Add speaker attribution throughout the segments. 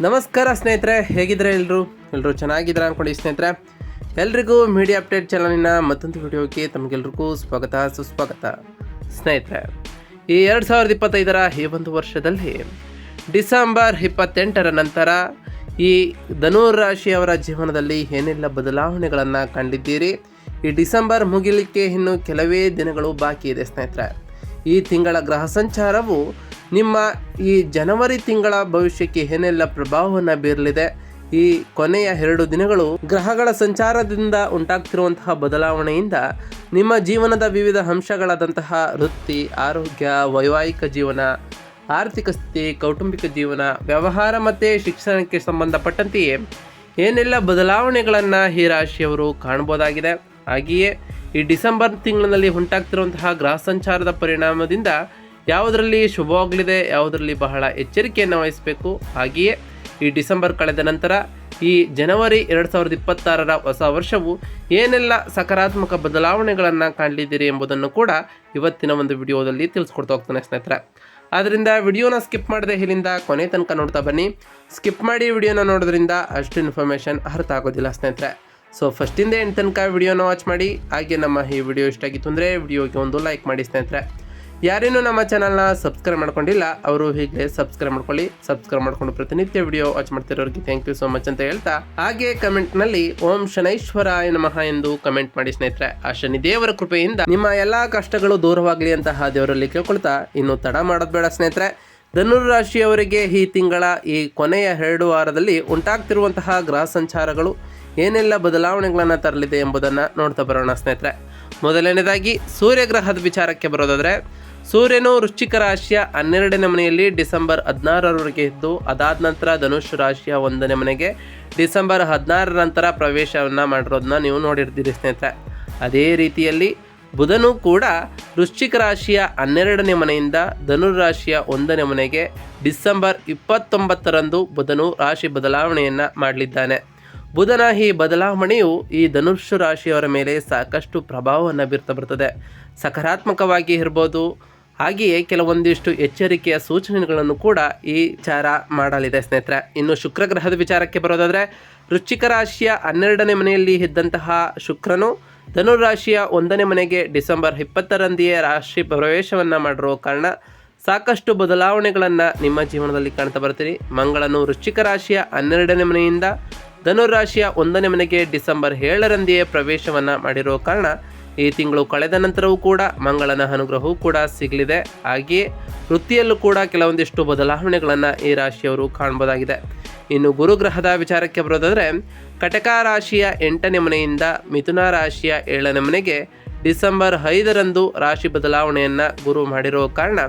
Speaker 1: ನಮಸ್ಕಾರ ಸ್ನೇಹಿತರೆ ಹೇಗಿದ್ರೆ ಎಲ್ಲರೂ ಎಲ್ಲರೂ ಚೆನ್ನಾಗಿದ್ದಾರೆ ಅನ್ಕೊಂಡು ಸ್ನೇಹಿತರೆ. ಎಲ್ರಿಗೂ ಮೀಡಿಯಾ ಅಪ್ಡೇಟ್ ಚಾನಲಿನ ಮತ್ತೊಂದು ವಿಡಿಯೋಗೆ ತಮಗೆಲ್ರಿಗೂ ಸ್ವಾಗತ, ಸುಸ್ವಾಗತ. ಸ್ನೇಹಿತರೆ, ಈ ಎರಡು ಸಾವಿರದ ಇಪ್ಪತ್ತೈದರ ಈ ಒಂದು ವರ್ಷದಲ್ಲಿ ಡಿಸೆಂಬರ್ ಇಪ್ಪತ್ತೆಂಟರ ನಂತರ ಈ ಧನುರ್ ರಾಶಿಯವರ ಜೀವನದಲ್ಲಿ ಏನೆಲ್ಲ ಬದಲಾವಣೆಗಳನ್ನು ಕಂಡಿದ್ದೀರಿ? ಈ ಡಿಸೆಂಬರ್ ಮುಗಿಲಿಕ್ಕೆ ಇನ್ನು ಕೆಲವೇ ದಿನಗಳು ಬಾಕಿ ಇದೆ ಸ್ನೇಹಿತರೆ. ಈ ತಿಂಗಳ ಗ್ರಹ ಸಂಚಾರವು ನಿಮ್ಮ ಈ ಜನವರಿ ತಿಂಗಳ ಭವಿಷ್ಯಕ್ಕೆ ಏನೆಲ್ಲ ಪ್ರಭಾವವನ್ನು ಬೀರಲಿದೆ? ಈ ಕೊನೆಯ ಎರಡು ದಿನಗಳು ಗ್ರಹಗಳ ಸಂಚಾರದಿಂದ ಉಂಟಾಗ್ತಿರುವಂತಹ ಬದಲಾವಣೆಯಿಂದ ನಿಮ್ಮ ಜೀವನದ ವಿವಿಧ ಅಂಶಗಳಾದಂತಹ ವೃತ್ತಿ, ಆರೋಗ್ಯ, ವೈವಾಹಿಕ ಜೀವನ, ಆರ್ಥಿಕ ಸ್ಥಿತಿ, ಕೌಟುಂಬಿಕ ಜೀವನ, ವ್ಯವಹಾರ ಮತ್ತು ಶಿಕ್ಷಣಕ್ಕೆ ಸಂಬಂಧಪಟ್ಟಂತೆಯೇ ಏನೆಲ್ಲ ಬದಲಾವಣೆಗಳನ್ನು ಈ ರಾಶಿಯವರು ಕಾಣ್ಬೋದಾಗಿದೆ? ಹಾಗೆಯೇ ಈ ಡಿಸೆಂಬರ್ ತಿಂಗಳಿನಲ್ಲಿ ಉಂಟಾಗ್ತಿರುವಂತಹ ಗ್ರಹ ಸಂಚಾರದ ಪರಿಣಾಮದಿಂದ ಯಾವುದರಲ್ಲಿ ಶುಭವಾಗಲಿದೆ ಯಾವುದರಲ್ಲಿ ಬಹಳ ಎಚ್ಚರಿಕೆಯನ್ನು ವಹಿಸಬೇಕು, ಹಾಗೆಯೇ ಈ ಡಿಸೆಂಬರ್ ಕಳೆದ ನಂತರ ಈ ಜನವರಿ ಎರಡು ಸಾವಿರದ ಇಪ್ಪತ್ತಾರರ ಹೊಸ ವರ್ಷವು ಏನೆಲ್ಲ ಸಕಾರಾತ್ಮಕ ಬದಲಾವಣೆಗಳನ್ನು ಕಾಣಲಿದ್ದೀರಿ ಎಂಬುದನ್ನು ಕೂಡ ಇವತ್ತಿನ ಒಂದು ವಿಡಿಯೋದಲ್ಲಿ ತಿಳಿಸ್ಕೊಡ್ತಾ ಹೋಗ್ತಾನೆ ಸ್ನೇಹಿತರೆ. ಆದ್ದರಿಂದ ವಿಡಿಯೋನ ಸ್ಕಿಪ್ ಮಾಡದೆ ಇಲ್ಲಿಂದ ಕೊನೆ ತನಕ ನೋಡ್ತಾ ಬನ್ನಿ. ಸ್ಕಿಪ್ ಮಾಡಿ ವಿಡಿಯೋನ ನೋಡೋದ್ರಿಂದ ಅಷ್ಟು ಇನ್ಫಾರ್ಮೇಷನ್ ಅರ್ಥ ಆಗೋದಿಲ್ಲ ಸ್ನೇಹಿತರೆ. ಸೊ ಫಸ್ಟಿಂದ ಎಂಟು ತನಕ ವಿಡಿಯೋನ ವಾಚ್ ಮಾಡಿ. ಹಾಗೆ ನಮ್ಮ ಈ ವಿಡಿಯೋ ಇಷ್ಟ ಆಗಿತ್ತು ಅಂದರೆ ವಿಡಿಯೋಗೆ ಒಂದು ಲೈಕ್ ಮಾಡಿ ಸ್ನೇಹಿತರೆ. ಯಾರೇನೂ ನಮ್ಮ ಚಾನಲ್ನ ಸಬ್ಸ್ಕ್ರೈಬ್ ಮಾಡ್ಕೊಂಡಿಲ್ಲ, ಅವರು ಹೀಗೆ ಸಬ್ಸ್ಕ್ರೈಬ್ ಮಾಡ್ಕೊಳ್ಳಿ ಸಬ್ಸ್ಕ್ರೈಬ್ ಮಾಡ್ಕೊಂಡು ಪ್ರತಿನಿತ್ಯ ವಿಡಿಯೋ ವಾಚ್ ಮಾಡ್ತಿರೋರಿಗೆ ಥ್ಯಾಂಕ್ ಯು ಸೋ ಮಚ್ ಅಂತ ಹೇಳ್ತಾ, ಹಾಗೆ ಕಮೆಂಟ್ನಲ್ಲಿ ಓಂ ಶನೈಶ್ವರಾಯ ನಮಃ ಎಂದು ಕಮೆಂಟ್ ಮಾಡಿ ಸ್ನೇಹಿತರೆ. ಆ ಶನಿ ದೇವರ ಕೃಪೆಯಿಂದ ನಿಮ್ಮ ಎಲ್ಲಾ ಕಷ್ಟಗಳು ದೂರವಾಗಲಿ ಅಂತಹ ದೇವರಲ್ಲಿ ಕೇಳ್ಕೊಳ್ತಾ, ಇನ್ನು ತಡ ಮಾಡೋದು ಬೇಡ ಸ್ನೇಹಿತರೆ. ಧನುರ್ ರಾಶಿಯವರಿಗೆ ಈ ತಿಂಗಳ, ಈ ಕೊನೆಯ ಎರಡು ವಾರದಲ್ಲಿ ಉಂಟಾಗ್ತಿರುವಂತಹ ಗ್ರಹ ಸಂಚಾರಗಳು ಏನೆಲ್ಲ ಬದಲಾವಣೆಗಳನ್ನು ತರಲಿದೆ ಎಂಬುದನ್ನು ನೋಡ್ತಾ ಬರೋಣ ಸ್ನೇಹಿತರೆ. ಮೊದಲನೇದಾಗಿ ಸೂರ್ಯಗ್ರಹದ ವಿಚಾರಕ್ಕೆ ಬರೋದಾದರೆ ಸೂರ್ಯನು ವೃಶ್ಚಿಕ ರಾಶಿಯ ಹನ್ನೆರಡನೇ ಮನೆಯಲ್ಲಿ ಡಿಸೆಂಬರ್ ಹದಿನಾರರವರೆಗೆ ಇದ್ದು, ಅದಾದ ನಂತರ ಧನುಷ್ ರಾಶಿಯ ಒಂದನೇ ಮನೆಗೆ ಡಿಸೆಂಬರ್ ಹದಿನಾರರ ನಂತರ ಪ್ರವೇಶವನ್ನು ಮಾಡಿರೋದನ್ನ ನೀವು ನೋಡಿರ್ತೀರಿ ಸ್ನೇಹಿತರೆ. ಅದೇ ರೀತಿಯಲ್ಲಿ ಬುಧನು ಕೂಡ ವೃಶ್ಚಿಕ ರಾಶಿಯ ಹನ್ನೆರಡನೇ ಮನೆಯಿಂದ ಧನುರಾಶಿಯ ಒಂದನೇ ಮನೆಗೆ ಡಿಸೆಂಬರ್ ಇಪ್ಪತ್ತೊಂಬತ್ತರಂದು ಬುಧನು ರಾಶಿ ಬದಲಾವಣೆಯನ್ನು ಮಾಡಲಿದ್ದಾನೆ. ಬುಧನ ಈ ಬದಲಾವಣೆಯು ಈ ಧನುಷ್ ರಾಶಿಯವರ ಮೇಲೆ ಸಾಕಷ್ಟು ಪ್ರಭಾವವನ್ನು ಬೀರ್ತಾ ಬರ್ತದೆ. ಸಕಾರಾತ್ಮಕವಾಗಿ ಇರ್ಬೋದು ಹಾಗೆಯೇ ಕೆಲವೊಂದಿಷ್ಟು ಎಚ್ಚರಿಕೆಯ ಸೂಚನೆಗಳನ್ನು ಕೂಡ ಈ ವಿಚಾರ ಮಾಡಲಿದೆ, ಸ್ನೇಹಿತರೆ. ಇನ್ನು ಶುಕ್ರ ಗ್ರಹದ ವಿಚಾರಕ್ಕೆ ಬರೋದಾದರೆ, ವೃಶ್ಚಿಕ ರಾಶಿಯ ಹನ್ನೆರಡನೇ ಮನೆಯಲ್ಲಿ ಇದ್ದಂತಹ ಶುಕ್ರನು ಧನುರಾಶಿಯ ಒಂದನೇ ಮನೆಗೆ ಡಿಸೆಂಬರ್ ಇಪ್ಪತ್ತರಂದಿಯೇ ರಾಶಿ ಪ್ರವೇಶವನ್ನು ಮಾಡಿರೋ ಕಾರಣ ಸಾಕಷ್ಟು ಬದಲಾವಣೆಗಳನ್ನು ನಿಮ್ಮ ಜೀವನದಲ್ಲಿ ಕಾಣ್ತಾ ಬರ್ತೀರಿ. ಮಂಗಳನು ವೃಶ್ಚಿಕ ರಾಶಿಯ ಹನ್ನೆರಡನೇ ಮನೆಯಿಂದ ಧನುರಾಶಿಯ ಒಂದನೇ ಮನೆಗೆ ಡಿಸೆಂಬರ್ ಏಳರಂದಿಯೇ ಪ್ರವೇಶವನ್ನು ಮಾಡಿರೋ ಕಾರಣ ಈ ತಿಂಗಳು ಕಳೆದ ನಂತರವೂ ಕೂಡ ಮಂಗಳನ ಅನುಗ್ರಹವೂ ಕೂಡ ಸಿಗಲಿದೆ. ಹಾಗೆಯೇ ವೃತ್ತಿಯಲ್ಲೂ ಕೂಡ ಕೆಲವೊಂದಿಷ್ಟು ಬದಲಾವಣೆಗಳನ್ನು ಈ ರಾಶಿಯವರು ಕಾಣ್ಬೋದಾಗಿದೆ. ಇನ್ನು ಗುರುಗ್ರಹದ ವಿಚಾರಕ್ಕೆ ಬರೋದಾದರೆ, ಕಟಕ ರಾಶಿಯ ಎಂಟನೇ ಮನೆಯಿಂದ ಮಿಥುನ ರಾಶಿಯ ಏಳನೇ ಮನೆಗೆ ಡಿಸೆಂಬರ್ ಐದರಂದು ರಾಶಿ ಬದಲಾವಣೆಯನ್ನು ಗುರು ಮಾಡಿರೋ ಕಾರಣ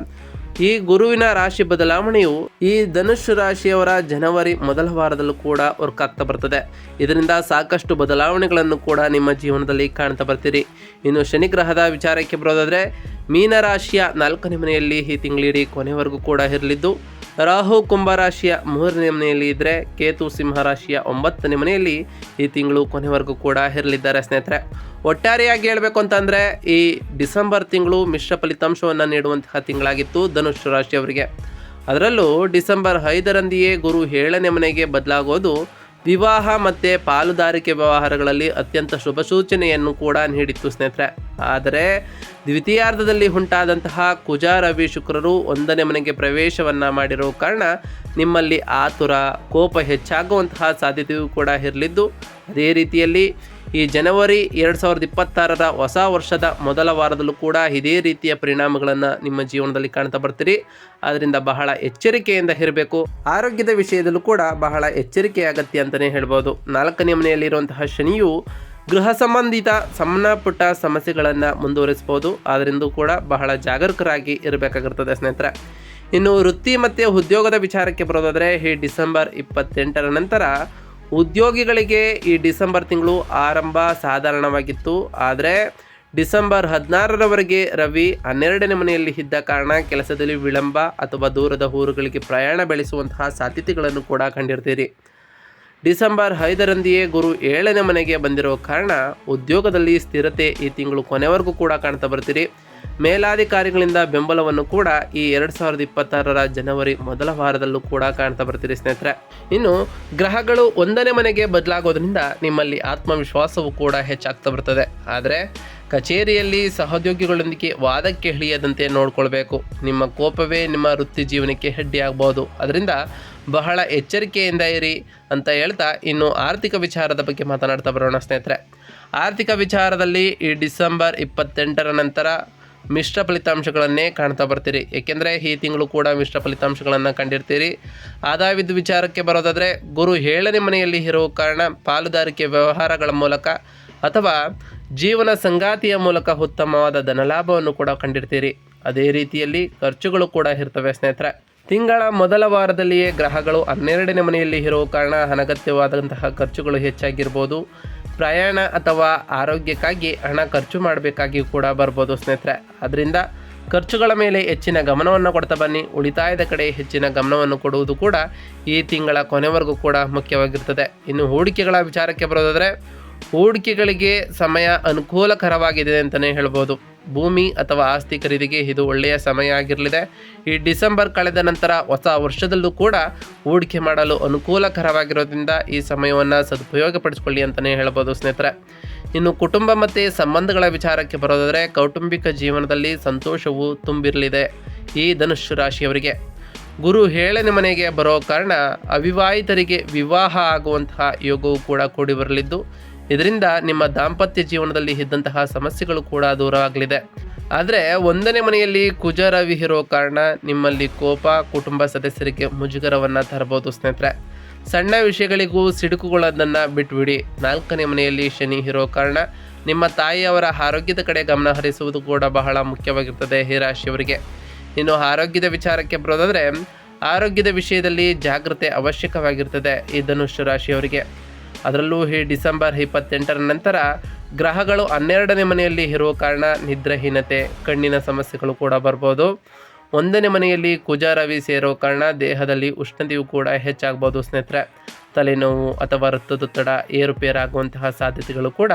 Speaker 1: ಈ ಗುರುವಿನ ರಾಶಿ ಬದಲಾವಣೆಯು ಈ ಧನುಷ್ ರಾಶಿಯವರ ಜನವರಿ ಮೊದಲ ವಾರದಲ್ಲೂ ಕೂಡ ವರ್ಕ್ ಆಗ್ತಾ ಬರ್ತದೆ. ಇದರಿಂದ ಸಾಕಷ್ಟು ಬದಲಾವಣೆಗಳನ್ನು ಕೂಡ ನಿಮ್ಮ ಜೀವನದಲ್ಲಿ ಕಾಣ್ತಾ ಬರ್ತೀರಿ. ಇನ್ನು ಶನಿ ಗ್ರಹದ ವಿಚಾರಕ್ಕೆ ಬರೋದಾದರೆ ಮೀನರಾಶಿಯ ನಾಲ್ಕನೇ ಮನೆಯಲ್ಲಿ ಈ ತಿಂಗಳಿಡೀ ಕೊನೆವರೆಗೂ ಕೂಡ ಇರಲಿದ್ದು ರಾಹು ಕುಂಭರಾಶಿಯ ಮೂರನೇ ಮನೆಯಲ್ಲಿ ಇದ್ದರೆ ಕೇತು ಸಿಂಹರಾಶಿಯ ಒಂಬತ್ತನೇ ಮನೆಯಲ್ಲಿ ಈ ತಿಂಗಳು ಕೊನೆವರೆಗೂ ಕೂಡ ಇರಲಿದ್ದಾರೆ ಸ್ನೇಹಿತರೆ. ಒಟ್ಟಾರೆಯಾಗಿ ಹೇಳಬೇಕು ಅಂತಂದರೆ ಈ ಡಿಸೆಂಬರ್ ತಿಂಗಳು ಮಿಶ್ರ ಫಲಿತಾಂಶವನ್ನು ನೀಡುವಂತಹ ತಿಂಗಳಾಗಿತ್ತು ಧನುಷ್ ರಾಶಿಯವರಿಗೆ. ಅದರಲ್ಲೂ ಡಿಸೆಂಬರ್ ಐದರಂದಿಯೇ ಗುರು ಏಳನೇ ಮನೆಗೆ ಬದಲಾಗೋದು ವಿವಾಹ ಮತ್ತು ಪಾಲುದಾರಿಕೆ ವ್ಯವಹಾರಗಳಲ್ಲಿ ಅತ್ಯಂತ ಶುಭ ಸೂಚನೆಯನ್ನು ಕೂಡ ನೀಡಿತ್ತು ಸ್ನೇಹಿತರೆ. ಆದರೆ ದ್ವಿತೀಯಾರ್ಧದಲ್ಲಿ ಉಂಟಾದಂತಹ ಕುಜ ರವಿ ಶುಕ್ರರು ಒಂದನೇ ಮನೆಗೆ ಪ್ರವೇಶವನ್ನು ಮಾಡಿರೋ ಕಾರಣ ನಿಮ್ಮಲ್ಲಿ ಆತುರ, ಕೋಪ ಹೆಚ್ಚಾಗುವಂತಹ ಸಾಧ್ಯತೆಯೂ ಕೂಡ ಇರಲಿದ್ದು, ಅದೇ ರೀತಿಯಲ್ಲಿ ಈ ಜನವರಿ ಎರಡು ಸಾವಿರದ ಇಪ್ಪತ್ತಾರರ ಹೊಸ ವರ್ಷದ ಮೊದಲ ವಾರದಲ್ಲೂ ಕೂಡ ಇದೇ ರೀತಿಯ ಪರಿಣಾಮಗಳನ್ನು ನಿಮ್ಮ ಜೀವನದಲ್ಲಿ ಕಾಣ್ತಾ ಬರ್ತೀರಿ. ಆದ್ದರಿಂದ ಬಹಳ ಎಚ್ಚರಿಕೆಯಿಂದ ಇರಬೇಕು. ಆರೋಗ್ಯದ ವಿಷಯದಲ್ಲೂ ಕೂಡ ಬಹಳ ಎಚ್ಚರಿಕೆ ಅಗತ್ಯ ಅಂತಲೇ ಹೇಳ್ಬೋದು. ನಾಲ್ಕನೇ ಮನೆಯಲ್ಲಿರುವಂತಹ ಶನಿಯು ಗೃಹ ಸಂಬಂಧಿತ ಸಣ್ಣ ಪುಟ್ಟ ಸಮಸ್ಯೆಗಳನ್ನು ಮುಂದುವರಿಸ್ಬೋದು ಆದ್ದರಿಂದ ಕೂಡ ಬಹಳ ಜಾಗರೂಕರಾಗಿ ಇರಬೇಕಾಗಿರ್ತದೆ ಸ್ನೇಹಿತರೆ. ಇನ್ನು ವೃತ್ತಿ ಮತ್ತು ಉದ್ಯೋಗದ ವಿಚಾರಕ್ಕೆ ಬರೋದಾದರೆ ಈ ಡಿಸೆಂಬರ್ ಇಪ್ಪತ್ತೆಂಟರ ನಂತರ ಉದ್ಯೋಗಿಗಳಿಗೆ ಈ ಡಿಸೆಂಬರ್ ತಿಂಗಳು ಆರಂಭ ಸಾಧಾರಣವಾಗಿತ್ತು. ಆದರೆ ಡಿಸೆಂಬರ್ ಹದಿನಾರರವರೆಗೆ ರವಿ ಹನ್ನೆರಡನೇ ಮನೆಯಲ್ಲಿ ಇದ್ದ ಕಾರಣ ಕೆಲಸದಲ್ಲಿ ವಿಳಂಬ ಅಥವಾ ದೂರದ ಊರುಗಳಿಗೆ ಪ್ರಯಾಣ ಬೆಳೆಸುವಂತಹ ಸಾಧ್ಯತೆಗಳನ್ನು ಕೂಡ ಕಂಡಿರ್ತೀರಿ. ಡಿಸೆಂಬರ್ ಐದರಂದೆಯೇ ಗುರು ಏಳನೇ ಮನೆಗೆ ಬಂದಿರುವ ಕಾರಣ ಉದ್ಯೋಗದಲ್ಲಿ ಸ್ಥಿರತೆ ಈ ತಿಂಗಳು ಕೊನೆವರೆಗೂ ಕೂಡ ಕಾಣ್ತಾ ಬರ್ತೀರಿ. ಮೇಲಾಧಿಕಾರಿಗಳಿಂದ ಬೆಂಬಲವನ್ನು ಕೂಡ ಈ ಎರಡು ಸಾವಿರದ ಇಪ್ಪತ್ತಾರರ ಜನವರಿ ಮೊದಲ ವಾರದಲ್ಲೂ ಕೂಡ ಕಾಣ್ತಾ ಬರ್ತೀರಿ ಸ್ನೇಹಿತರೆ. ಇನ್ನು ಗ್ರಹಗಳು ಒಂದನೇ ಮನೆಗೆ ಬದಲಾಗೋದ್ರಿಂದ ನಿಮ್ಮಲ್ಲಿ ಆತ್ಮವಿಶ್ವಾಸವು ಕೂಡ ಹೆಚ್ಚಾಗ್ತಾ ಬರ್ತದೆ. ಆದರೆ ಕಚೇರಿಯಲ್ಲಿ ಸಹೋದ್ಯೋಗಿಗಳೊಂದಿಗೆ ವಾದಕ್ಕೆ ಇಳಿಯದಂತೆ ನೋಡ್ಕೊಳ್ಬೇಕು. ನಿಮ್ಮ ಕೋಪವೇ ನಿಮ್ಮ ವೃತ್ತಿ ಜೀವನಕ್ಕೆ ಹೆಡ್ಡಿಯಾಗಬಹುದು ಅದರಿಂದ ಬಹಳ ಎಚ್ಚರಿಕೆಯಿಂದ ಇರಿ ಅಂತ ಹೇಳ್ತಾ ಇನ್ನು ಆರ್ಥಿಕ ವಿಚಾರದ ಬಗ್ಗೆ ಮಾತನಾಡ್ತಾ ಬರೋಣ ಸ್ನೇಹಿತರೆ. ಆರ್ಥಿಕ ವಿಚಾರದಲ್ಲಿ ಈ ಡಿಸೆಂಬರ್ ಇಪ್ಪತ್ತೆಂಟರ ನಂತರ ಮಿಶ್ರ ಫಲಿತಾಂಶಗಳನ್ನೇ ಕಾಣ್ತಾ ಬರ್ತೀರಿ. ಏಕೆಂದರೆ ಈ ತಿಂಗಳು ಕೂಡ ಮಿಶ್ರ ಫಲಿತಾಂಶಗಳನ್ನು ಕಂಡಿರ್ತೀರಿ. ಆದಾಯದ ವಿಚಾರಕ್ಕೆ ಬರೋದಾದರೆ, ಗುರು ಏಳನೇ ಮನೆಯಲ್ಲಿ ಇರುವ ಕಾರಣ ಪಾಲುದಾರಿಕೆ ವ್ಯವಹಾರಗಳ ಮೂಲಕ ಅಥವಾ ಜೀವನ ಸಂಗಾತಿಯ ಮೂಲಕ ಉತ್ತಮವಾದ ಧನಲಾಭವನ್ನು ಕೂಡ ಕಂಡಿರ್ತೀರಿ. ಅದೇ ರೀತಿಯಲ್ಲಿ ಖರ್ಚುಗಳು ಕೂಡ ಇರ್ತವೆ ಸ್ನೇಹಿತರೆ. ತಿಂಗಳ ಮೊದಲ ವಾರದಲ್ಲಿಯೇ ಗ್ರಹಗಳು ಹನ್ನೆರಡನೇ ಮನೆಯಲ್ಲಿ ಇರುವ ಕಾರಣ ಅನಗತ್ಯವಾದಂತಹ ಖರ್ಚುಗಳು ಹೆಚ್ಚಾಗಿರ್ಬೋದು. ಪ್ರಯಾಣ ಅಥವಾ ಆರೋಗ್ಯಕ್ಕಾಗಿ ಹಣ ಖರ್ಚು ಮಾಡಬೇಕಾಗಿ ಕೂಡ ಬರ್ಬೋದು ಸ್ನೇಹಿತರೆ. ಅದರಿಂದ ಖರ್ಚುಗಳ ಮೇಲೆ ಹೆಚ್ಚಿನ ಗಮನವನ್ನು ಕೊಡ್ತಾ ಬನ್ನಿ. ಉಳಿತಾಯದ ಕಡೆ ಹೆಚ್ಚಿನ ಗಮನವನ್ನು ಕೊಡುವುದು ಕೂಡ ಈ ತಿಂಗಳ ಕೊನೆವರೆಗೂ ಕೂಡ ಮುಖ್ಯವಾಗಿರ್ತದೆ. ಇನ್ನು ಹೂಡಿಕೆಗಳ ವಿಚಾರಕ್ಕೆ ಬರೋದಾದರೆ, ಹೂಡಿಕೆಗಳಿಗೆ ಸಮಯ ಅನುಕೂಲಕರವಾಗಿದೆ ಅಂತಲೇ ಹೇಳ್ಬೋದು. ಭೂಮಿ ಅಥವಾ ಆಸ್ತಿ ಖರೀದಿಗೆ ಇದು ಒಳ್ಳೆಯ ಸಮಯ ಆಗಿರಲಿದೆ. ಈ ಡಿಸೆಂಬರ್ ಕಳೆದ ನಂತರ ಹೊಸ ವರ್ಷದಲ್ಲೂ ಕೂಡ ಹೂಡಿಕೆ ಮಾಡಲು ಅನುಕೂಲಕರವಾಗಿರೋದ್ರಿಂದ ಈ ಸಮಯವನ್ನು ಸದುಪಯೋಗಪಡಿಸಿಕೊಳ್ಳಿ ಅಂತಲೇ ಹೇಳ್ಬೋದು ಸ್ನೇಹಿತರೆ. ಇನ್ನು ಕುಟುಂಬ ಮತ್ತು ಸಂಬಂಧಗಳ ವಿಚಾರಕ್ಕೆ ಬರೋದಾದರೆ ಕೌಟುಂಬಿಕ ಜೀವನದಲ್ಲಿ ಸಂತೋಷವು ತುಂಬಿರಲಿದೆ ಈ ಧನುಷ್ ರಾಶಿಯವರಿಗೆ. ಗುರು ಹೇಳನೆ ಮನೆಗೆ ಬರೋ ಕಾರಣ ಅವಿವಾಹಿತರಿಗೆ ವಿವಾಹ ಆಗುವಂತಹ ಯೋಗವು ಕೂಡ ಕೂಡಿ ಬರಲಿದ್ದು ಇದರಿಂದ ನಿಮ್ಮ ದಾಂಪತ್ಯ ಜೀವನದಲ್ಲಿ ಇದ್ದಂತಹ ಸಮಸ್ಯೆಗಳು ಕೂಡ ದೂರ ಆಗಲಿದೆ ಆದರೆ ಒಂದನೇ ಮನೆಯಲ್ಲಿ ಕುಜ ರವಿ ಇರೋ ಕಾರಣ ನಿಮ್ಮಲ್ಲಿ ಕೋಪ, ಕುಟುಂಬ ಸದಸ್ಯರಿಗೆ ಮುಜುಗರವನ್ನು ತರಬಹುದು ಸ್ನೇಹಿತರೆ. ಸಣ್ಣ ವಿಷಯಗಳಿಗೂ ಸಿಡುಕುಗಳದನ್ನು ಬಿಟ್ಬಿಡಿ. ನಾಲ್ಕನೇ ಮನೆಯಲ್ಲಿ ಶನಿ ಇರೋ ಕಾರಣ ನಿಮ್ಮ ತಾಯಿಯವರ ಆರೋಗ್ಯದ ಕಡೆ ಗಮನ ಹರಿಸುವುದು ಕೂಡ ಬಹಳ ಮುಖ್ಯವಾಗಿರ್ತದೆ ಈ ರಾಶಿಯವರಿಗೆ. ಇನ್ನು ಆರೋಗ್ಯದ ವಿಚಾರಕ್ಕೆ ಬರೋದಾದರೆ, ಆರೋಗ್ಯದ ವಿಷಯದಲ್ಲಿ ಜಾಗ್ರತೆ ಅವಶ್ಯಕವಾಗಿರ್ತದೆ ಈ ಧನುಷ್ಯ ರಾಶಿಯವರಿಗೆ. ಅದರಲ್ಲೂ ಈ ಡಿಸೆಂಬರ್ ಇಪ್ಪತ್ತೆಂಟರ ನಂತರ ಗ್ರಹಗಳು ಹನ್ನೆರಡನೇ ಮನೆಯಲ್ಲಿ ಇರುವ ಕಾರಣ ನಿದ್ರಾಹೀನತೆ, ಕಣ್ಣಿನ ಸಮಸ್ಯೆಗಳು ಕೂಡ ಬರ್ಬೋದು. ಒಂದನೇ ಮನೆಯಲ್ಲಿ ಕುಜ, ರವಿ ಸೇರೋ ಕಾರಣ ದೇಹದಲ್ಲಿ ಉಷ್ಣತೆಯು ಕೂಡ ಹೆಚ್ಚಾಗ್ಬೋದು ಸ್ನೇಹಿತರೆ. ತಲೆನೋವು ಅಥವಾ ರಕ್ತದೊತ್ತಡ, ಏರುಪೇರಾಗುವಂತಹ ಸಾಧ್ಯತೆಗಳು ಕೂಡ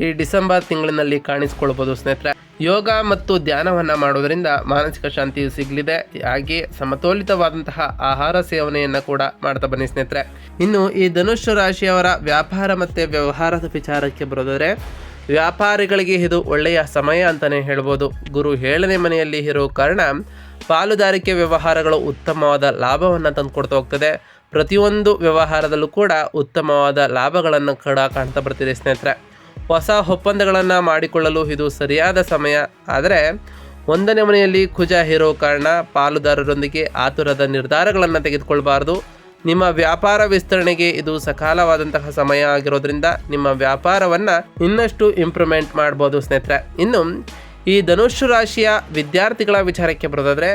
Speaker 1: ಈ ಡಿಸೆಂಬರ್ ತಿಂಗಳಿನಲ್ಲಿ ಕಾಣಿಸಿಕೊಳ್ಬೋದು ಸ್ನೇಹಿತರೆ. ಯೋಗ ಮತ್ತು ಧ್ಯಾನವನ್ನು ಮಾಡೋದರಿಂದ ಮಾನಸಿಕ ಶಾಂತಿಯು ಸಿಗಲಿದೆ. ಹಾಗೆ ಸಮತೋಲಿತವಾದಂತಹ ಆಹಾರ ಸೇವನೆಯನ್ನು ಕೂಡ ಮಾಡ್ತಾ ಬನ್ನಿ ಸ್ನೇಹಿತರೆ. ಇನ್ನು ಈ ಧನುಷ್ ರಾಶಿಯವರ ವ್ಯಾಪಾರ ಮತ್ತು ವ್ಯವಹಾರದ ವಿಚಾರಕ್ಕೆ ಬರೋದಾದರೆ, ವ್ಯಾಪಾರಿಗಳಿಗೆ ಇದು ಒಳ್ಳೆಯ ಸಮಯ ಅಂತಲೇ ಹೇಳ್ಬೋದು. ಗುರು ಏಳನೇ ಮನೆಯಲ್ಲಿ ಇರೋ ಕಾರಣ ಪಾಲುದಾರಿಕೆ ವ್ಯವಹಾರಗಳು ಉತ್ತಮವಾದ ಲಾಭವನ್ನು ತಂದುಕೊಡ್ತಾ ಹೋಗ್ತದೆ. ಪ್ರತಿಯೊಂದು ವ್ಯವಹಾರದಲ್ಲೂ ಕೂಡ ಉತ್ತಮವಾದ ಲಾಭಗಳನ್ನು ಕೂಡ ಕಾಣ್ತಾ ಬರ್ತಿದೆ ಸ್ನೇಹಿತರೆ. ಹೊಸ ಒಪ್ಪಂದಗಳನ್ನು ಮಾಡಿಕೊಳ್ಳಲು ಇದು ಸರಿಯಾದ ಸಮಯ. ಆದರೆ ಒಂದನೇ ಮನೆಯಲ್ಲಿ ಕುಜ ಇರೋ ಕಾರಣ ಪಾಲುದಾರರೊಂದಿಗೆ ಆತುರದ ನಿರ್ಧಾರಗಳನ್ನು ತೆಗೆದುಕೊಳ್ಬಾರ್ದು. ನಿಮ್ಮ ವ್ಯಾಪಾರ ವಿಸ್ತರಣೆಗೆ ಇದು ಸಕಾಲವಾದಂತಹ ಸಮಯ ಆಗಿರೋದ್ರಿಂದ ನಿಮ್ಮ ವ್ಯಾಪಾರವನ್ನು ಇನ್ನಷ್ಟು ಇಂಪ್ರೂವ್ಮೆಂಟ್ ಮಾಡ್ಬೋದು ಸ್ನೇಹಿತರೆ. ಇನ್ನು ಈ ಧನುಷ್ ರಾಶಿಯ ವಿದ್ಯಾರ್ಥಿಗಳ ವಿಚಾರಕ್ಕೆ ಬರೋದಾದರೆ,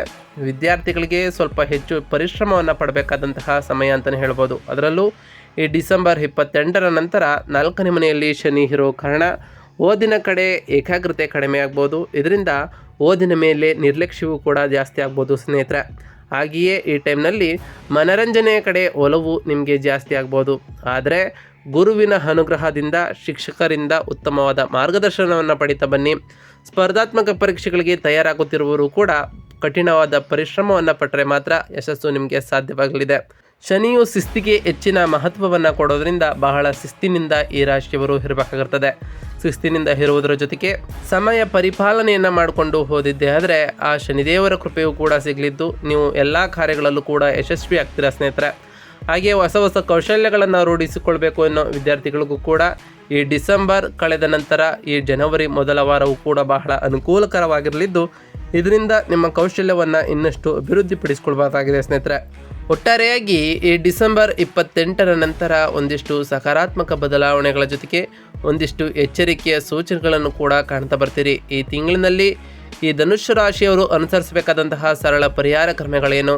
Speaker 1: ವಿದ್ಯಾರ್ಥಿಗಳಿಗೆ ಸ್ವಲ್ಪ ಹೆಚ್ಚು ಪರಿಶ್ರಮವನ್ನು ಪಡಬೇಕಾದಂತಹ ಸಮಯ ಅಂತಲೇ ಹೇಳ್ಬೋದು. ಅದರಲ್ಲೂ ಈ ಡಿಸೆಂಬರ್ ಇಪ್ಪತ್ತೆಂಟರ ನಂತರ ನಾಲ್ಕನೇ ಮನೆಯಲ್ಲಿ ಶನಿ ಇರೋ ಕಾರಣ ಓದಿನ ಕಡೆ ಏಕಾಗ್ರತೆ ಕಡಿಮೆ ಆಗ್ಬೋದು. ಇದರಿಂದ ಓದಿನ ಮೇಲೆ ನಿರ್ಲಕ್ಷ್ಯವೂ ಕೂಡ ಜಾಸ್ತಿ ಆಗ್ಬೋದು ಸ್ನೇಹಿತರೆ. ಹಾಗೆಯೇ ಈ ಟೈಮ್ನಲ್ಲಿ ಮನರಂಜನೆಯ ಕಡೆ ಒಲವು ನಿಮಗೆ ಜಾಸ್ತಿ ಆಗ್ಬೋದು. ಆದರೆ ಗುರುವಿನ ಅನುಗ್ರಹದಿಂದ ಶಿಕ್ಷಕರಿಂದ ಉತ್ತಮವಾದ ಮಾರ್ಗದರ್ಶನವನ್ನು ಪಡಿತಾ ಬನ್ನಿ. ಸ್ಪರ್ಧಾತ್ಮಕ ಪರೀಕ್ಷೆಗಳಿಗೆ ತಯಾರಾಗುತ್ತಿರುವವರು ಕೂಡ ಕಠಿಣವಾದ ಪರಿಶ್ರಮವನ್ನು ಪಟ್ಟರೆ ಮಾತ್ರ ಯಶಸ್ಸು ನಿಮಗೆ ಸಾಧ್ಯವಾಗಲಿದೆ. ಶನಿಯು ಶಿಸ್ತಿಗೆ ಹೆಚ್ಚಿನ ಮಹತ್ವವನ್ನು ಕೊಡೋದರಿಂದ ಬಹಳ ಶಿಸ್ತಿನಿಂದ ಈ ರಾಶಿಯವರು ಇರಬೇಕಾಗಿರ್ತದೆ. ಶಿಸ್ತಿನಿಂದ ಇರುವುದರ ಜೊತೆಗೆ ಸಮಯ ಪರಿಪಾಲನೆಯನ್ನು ಮಾಡಿಕೊಂಡು ಹೋದಿದ್ದೆ ಆದರೆ ಆ ಶನಿದೇವರ ಕೃಪೆಯೂ ಕೂಡ ಸಿಗಲಿದ್ದು ನೀವು ಎಲ್ಲ ಕಾರ್ಯಗಳಲ್ಲೂ ಕೂಡ ಯಶಸ್ವಿ ಆಗ್ತೀರಾ ಸ್ನೇಹಿತರೆ? ಹಾಗೆ ಹೊಸ ಹೊಸ ಕೌಶಲ್ಯಗಳನ್ನು ರೂಢಿಸಿಕೊಳ್ಬೇಕು ಅನ್ನೋ ವಿದ್ಯಾರ್ಥಿಗಳಿಗೂ ಕೂಡ ಈ ಡಿಸೆಂಬರ್ ಕಳೆದ ನಂತರ ಈ ಜನವರಿ ಮೊದಲ ವಾರವು ಕೂಡ ಬಹಳ ಅನುಕೂಲಕರವಾಗಿರಲಿದ್ದು, ಇದರಿಂದ ನಿಮ್ಮ ಕೌಶಲ್ಯವನ್ನು ಇನ್ನಷ್ಟು ಅಭಿವೃದ್ಧಿಪಡಿಸಿಕೊಳ್ಬಹುದಾಗಿದೆ ಸ್ನೇಹಿತರೆ. ಒಟ್ಟಾರೆಯಾಗಿ ಈ ಡಿಸೆಂಬರ್ ಇಪ್ಪತ್ತೆಂಟರ ನಂತರ ಒಂದಿಷ್ಟು ಸಕಾರಾತ್ಮಕ ಬದಲಾವಣೆಗಳ ಜೊತೆಗೆ ಒಂದಿಷ್ಟು ಎಚ್ಚರಿಕೆಯ ಸೂಚನೆಗಳನ್ನು ಕೂಡ ಕಾಣ್ತಾ ಬರ್ತೀರಿ. ಈ ತಿಂಗಳಿನಲ್ಲಿ ಈ ಧನುಷ್ಯ ರಾಶಿಯವರು ಅನುಸರಿಸಬೇಕಾದಂತಹ ಸರಳ ಪರಿಹಾರ ಕ್ರಮಗಳೇನು?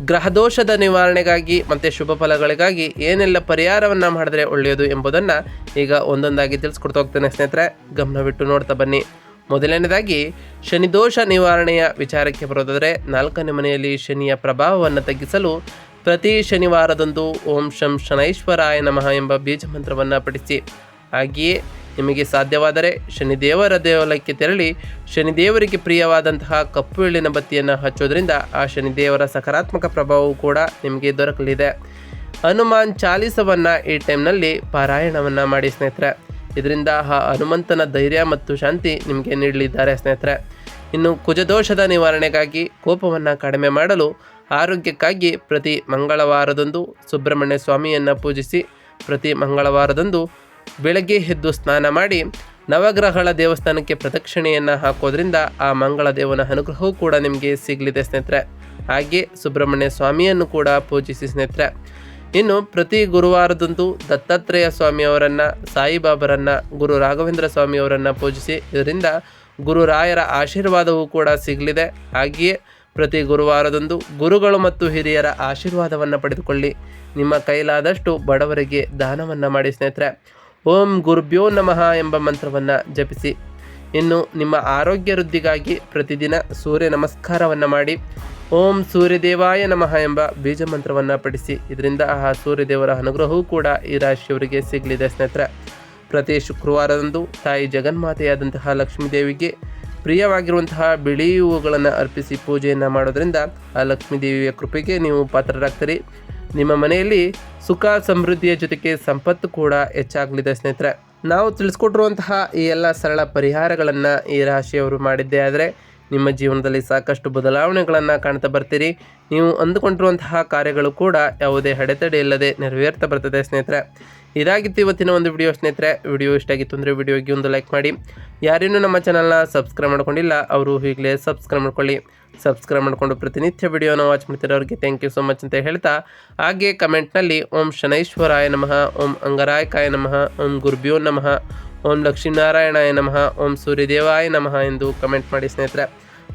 Speaker 1: ಗ್ರಹದೋಷದ ನಿವಾರಣೆಗಾಗಿ ಮತ್ತು ಶುಭ ಫಲಗಳಿಗಾಗಿ ಏನೆಲ್ಲ ಪರಿಹಾರವನ್ನು ಮಾಡಿದ್ರೆ ಒಳ್ಳೆಯದು ಎಂಬುದನ್ನು ಈಗ ಒಂದೊಂದಾಗಿ ತಿಳಿಸ್ಕೊಡ್ತಾ ಹೋಗ್ತೇನೆ ಸ್ನೇಹಿತರೆ. ಗಮನವಿಟ್ಟು ನೋಡ್ತಾ ಬನ್ನಿ. ಮೊದಲನೇದಾಗಿ ಶನಿದೋಷ ನಿವಾರಣೆಯ ವಿಚಾರಕ್ಕೆ ಬರೋದಾದರೆ ನಾಲ್ಕನೇ ಮನೆಯಲ್ಲಿ ಶನಿಯ ಪ್ರಭಾವವನ್ನು ತಗ್ಗಿಸಲು ಪ್ರತಿ ಶನಿವಾರದಂದು ಓಂ ಶಂ ಶನೈಶ್ವರಾಯ ನಮಃ ಎಂಬ ಬೀಜ ಮಂತ್ರವನ್ನು ಪಠಿಸಿ. ಹಾಗೆಯೇ ನಿಮಗೆ ಸಾಧ್ಯವಾದರೆ ಶನಿದೇವರ ದೇವಾಲಯಕ್ಕೆ ತೆರಳಿ ಶನಿದೇವರಿಗೆ ಪ್ರಿಯವಾದಂತಹ ಕಪ್ಪು ಎಳ್ಳಿನ ಬತ್ತಿಯನ್ನು ಹಚ್ಚೋದ್ರಿಂದ ಆ ಶನಿದೇವರ ಸಕಾರಾತ್ಮಕ ಪ್ರಭಾವವು ಕೂಡ ನಿಮಗೆ ದೊರಕಲಿದೆ. ಹನುಮಾನ್ ಚಾಲೀಸವನ್ನು ಈ ಟೈಮ್ನಲ್ಲಿ ಪಾರಾಯಣವನ್ನು ಮಾಡಿ ಸ್ನೇಹಿತರೆ. ಇದರಿಂದ ಆ ಹನುಮಂತನ ಧೈರ್ಯ ಮತ್ತು ಶಾಂತಿ ನಿಮಗೆ ನೀಡಲಿದ್ದಾರೆ ಸ್ನೇಹಿತರೆ. ಇನ್ನು ಕುಜದೋಷದ ನಿವಾರಣೆಗಾಗಿ ಕೋಪವನ್ನು ಕಡಿಮೆ ಮಾಡಲು ಆರೋಗ್ಯಕ್ಕಾಗಿ ಪ್ರತಿ ಮಂಗಳವಾರದಂದು ಸುಬ್ರಹ್ಮಣ್ಯ ಸ್ವಾಮಿಯನ್ನು ಪೂಜಿಸಿ ಪ್ರತಿ ಮಂಗಳವಾರದಂದು ಬೆಳಗ್ಗೆ ಎದ್ದು ಸ್ನಾನ ಮಾಡಿ ನವಗ್ರಹಗಳ ದೇವಸ್ಥಾನಕ್ಕೆ ಪ್ರದಕ್ಷಿಣೆಯನ್ನು ಹಾಕೋದ್ರಿಂದ ಆ ಮಂಗಳ ದೇವನ ಅನುಗ್ರಹವೂ ಕೂಡ ನಿಮಗೆ ಸಿಗಲಿದೆ ಸ್ನೇಹಿತರೆ. ಹಾಗೆ ಸುಬ್ರಹ್ಮಣ್ಯ ಸ್ವಾಮಿಯನ್ನು ಕೂಡ ಪೂಜಿಸಿ ಸ್ನೇಹಿತರೆ. ಇನ್ನು ಪ್ರತಿ ಗುರುವಾರದಂದು ದತ್ತಾತ್ರೇಯ ಸ್ವಾಮಿಯವರನ್ನು, ಸಾಯಿಬಾಬರನ್ನು, ಗುರು ರಾಘವೇಂದ್ರ ಸ್ವಾಮಿಯವರನ್ನು ಪೂಜಿಸಿ, ಇದರಿಂದ ಗುರುರಾಯರ ಆಶೀರ್ವಾದವೂ ಕೂಡ ಸಿಗಲಿದೆ. ಹಾಗೆಯೇ ಪ್ರತಿ ಗುರುವಾರದಂದು ಗುರುಗಳು ಮತ್ತು ಹಿರಿಯರ ಆಶೀರ್ವಾದವನ್ನು ಪಡೆದುಕೊಳ್ಳಿ. ನಿಮ್ಮ ಕೈಲಾದಷ್ಟು ಬಡವರಿಗೆ ದಾನವನ್ನು ಮಾಡಿ ಸ್ನೇಹಿತರೆ. ಓಂ ಗುರುಭ್ಯೋ ನಮಃ ಎಂಬ ಮಂತ್ರವನ್ನು ಜಪಿಸಿ. ಇನ್ನು ನಿಮ್ಮ ಆರೋಗ್ಯ ವೃದ್ಧಿಗಾಗಿ ಪ್ರತಿದಿನ ಸೂರ್ಯ ನಮಸ್ಕಾರವನ್ನು ಮಾಡಿ, ಓಂ ಸೂರ್ಯದೇವಾಯ ನಮಃ ಎಂಬ ಬೀಜ ಮಂತ್ರವನ್ನು ಪಠಿಸಿ. ಇದರಿಂದ ಆ ಸೂರ್ಯದೇವರ ಅನುಗ್ರಹವೂ ಕೂಡ ಈ ರಾಶಿಯವರಿಗೆ ಸಿಗಲಿದೆ ಸ್ನೇಹಿತರೆ. ಪ್ರತಿ ಶುಕ್ರವಾರದಂದು ತಾಯಿ ಜಗನ್ಮಾತೆಯಾದಂತಹ ಲಕ್ಷ್ಮೀದೇವಿಗೆ ಪ್ರಿಯವಾಗಿರುವಂತಹ ಬಿಳಿ ಹೂವುಗಳನ್ನು ಅರ್ಪಿಸಿ ಪೂಜೆಯನ್ನು ಮಾಡೋದರಿಂದ ಆ ಲಕ್ಷ್ಮೀದೇವಿಯ ಕೃಪೆಗೆ ನೀವು ಪಾತ್ರರಾಗ್ತೀರಿ. ನಿಮ್ಮ ಮನೆಯಲ್ಲಿ ಸುಖ ಸಮೃದ್ಧಿಯ ಜೊತೆಗೆ ಸಂಪತ್ತು ಕೂಡ ಹೆಚ್ಚಾಗಲಿದೆ ಸ್ನೇಹಿತರೆ. ನಾವು ತಿಳಿಸ್ಕೊಟ್ಟಿರುವಂತಹ ಈ ಎಲ್ಲ ಸರಳ ಪರಿಹಾರಗಳನ್ನು ಈ ರಾಶಿಯವರು ಮಾಡಿದ್ದೇ ಆದರೆ ನಿಮ್ಮ ಜೀವನದಲ್ಲಿ ಸಾಕಷ್ಟು ಬದಲಾವಣೆಗಳನ್ನು ಕಾಣ್ತಾ ಬರ್ತೀರಿ. ನೀವು ಅಂದುಕೊಂಡಿರುವಂತಹ ಕಾರ್ಯಗಳು ಕೂಡ ಯಾವುದೇ ಅಡೆತಡೆ ಇಲ್ಲದೆ ನೆರವೇರ್ತಾ ಬರ್ತದೆ ಸ್ನೇಹಿತರೆ. ಇದಾಗಿತ್ತು ಇವತ್ತಿನ ಒಂದು ವಿಡಿಯೋ ಸ್ನೇಹಿತರೆ. ವಿಡಿಯೋ ಇಷ್ಟ ಆಗಿತ್ತು ಅಂದರೆ ವಿಡಿಯೋಗೆ ಒಂದು ಲೈಕ್ ಮಾಡಿ. ಯಾರೇನೂ ನಮ್ಮ ಚಾನಲ್ನ ಸಬ್ಸ್ಕ್ರೈಬ್ ಮಾಡ್ಕೊಂಡಿಲ್ಲ, ಅವರು ಈಗಲೇ ಸಬ್ಸ್ಕ್ರೈಬ್ ಮಾಡ್ಕೊಳ್ಳಿ. ಸಬ್ಸ್ಕ್ರೈಬ್ ಮಾಡಿಕೊಂಡು ಪ್ರತಿನಿತ್ಯ ವಿಡಿಯೋನ ವಾಚ್ ಮಾಡ್ತಿರೋರಿಗೆ ಥ್ಯಾಂಕ್ ಯು ಸೊ ಮಚ್ ಅಂತ ಹೇಳ್ತಾ. ಹಾಗೆ ಕಮೆಂಟ್ನಲ್ಲಿ ಓಂ ಶನೈಶ್ವರಾಯ ನಮಃ, ಓಂ ಅಂಗರಾಯಕಾಯ ನಮಃ, ಓಂ ಗುರುಭ್ಯೋ ನಮಃ ಓಂ ಲಕ್ಷ್ಮೀನಾರಾಯಣಾಯ ನಮಃ, ಓಂ ಸೂರ್ಯದೇವಾಯ ನಮಃ ಎಂದು ಕಮೆಂಟ್ ಮಾಡಿ ಸ್ನೇಹಿತರೆ.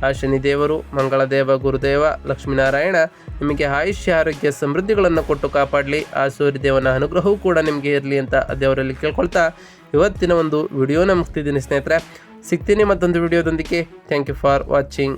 Speaker 1: ಆ ಶನಿದೇವರು, ಮಂಗಳದೇವ, ಗುರುದೇವ, ಲಕ್ಷ್ಮೀನಾರಾಯಣ ನಿಮಗೆ ಆಯುಷ್ಯ, ಆರೋಗ್ಯ, ಸಮೃದ್ಧಿಗಳನ್ನು ಕೊಟ್ಟು ಕಾಪಾಡಲಿ. ಆ ಸೂರ್ಯದೇವನ ಅನುಗ್ರಹವೂ ಕೂಡ ನಿಮಗೆ ಇರಲಿ ಅಂತ ದೇವರಲ್ಲಿ ಕೇಳ್ಕೊಳ್ತಾ ಇವತ್ತಿನ ಒಂದು ವಿಡಿಯೋನ ಮುಗ್ತಿದ್ದೀನಿ ಸ್ನೇಹಿತರೆ. ಸಿಗ್ತೀನಿ ಮತ್ತೊಂದು ವಿಡಿಯೋದೊಂದಿಗೆ. Thank you for watching